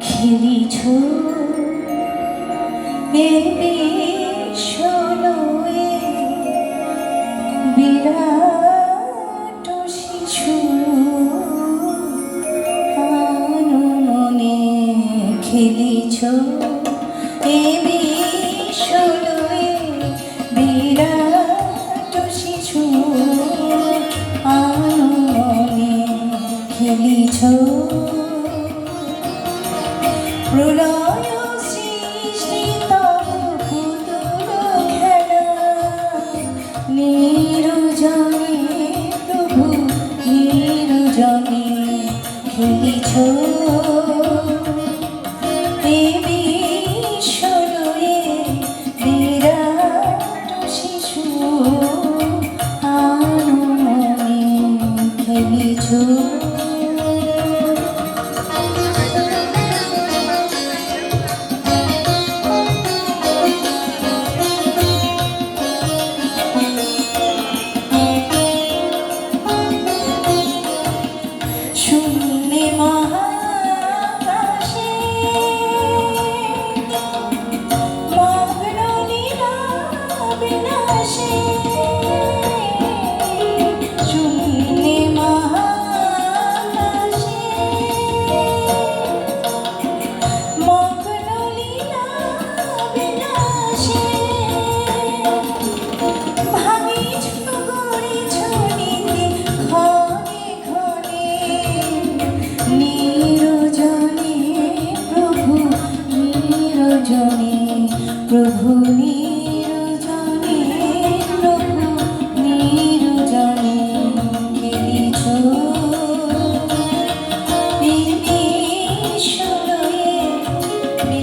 খেলিছ? বিরাট শিশু আনমনে খেলিছ? বেবি শোনোয়ে বিরাট শিশু আনমনে খেলিছ? প্রলয় সৃষ্টি তব পুতুল খেলা। নিরুজনে প্রভু নিরুজনে খেলিছ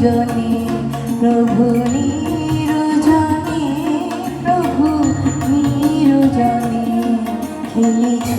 রজনী প্রভু নিরজনী প্রভু নিরজনী খেলিছ